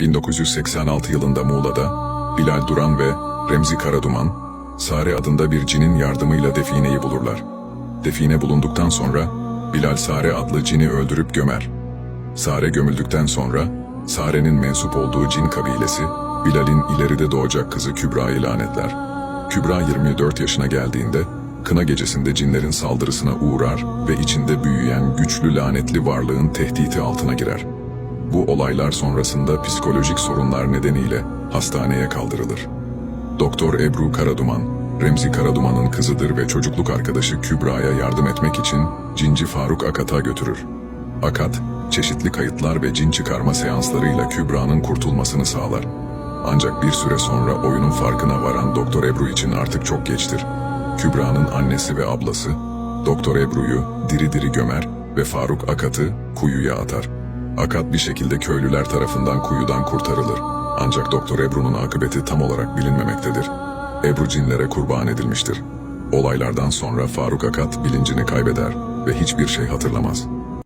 1986 yılında Muğla'da Bilal Duran ve Remzi Karaduman, Sare adında bir cinin yardımıyla defineyi bulurlar. Define bulunduktan sonra Bilal Sare adlı cini öldürüp gömer. Sare gömüldükten sonra Sare'nin mensup olduğu cin kabilesi Bilal'in ileride doğacak kızı Kübra'yı lanetler. Kübra 24 yaşına geldiğinde kına gecesinde cinlerin saldırısına uğrar ve içinde büyüyen güçlü lanetli varlığın tehditi altına girer. Bu olaylar sonrasında psikolojik sorunlar nedeniyle hastaneye kaldırılır. Doktor Ebru Karaduman, Remzi Karaduman'ın kızıdır ve çocukluk arkadaşı Kübra'ya yardım etmek için Cinci Faruk Akat'a götürür. Akat, çeşitli kayıtlar ve cin çıkarma seanslarıyla Kübra'nın kurtulmasını sağlar. Ancak bir süre sonra oyunun farkına varan Doktor Ebru için artık çok geçtir. Kübra'nın annesi ve ablası, Doktor Ebru'yu diri diri gömer ve Faruk Akat'ı kuyuya atar. Akat bir şekilde köylüler tarafından kuyudan kurtarılır. Ancak Doktor Ebru'nun akıbeti tam olarak bilinmemektedir. Ebru cinlere kurban edilmiştir. Olaylardan sonra Faruk Akat bilincini kaybeder ve hiçbir şey hatırlamaz.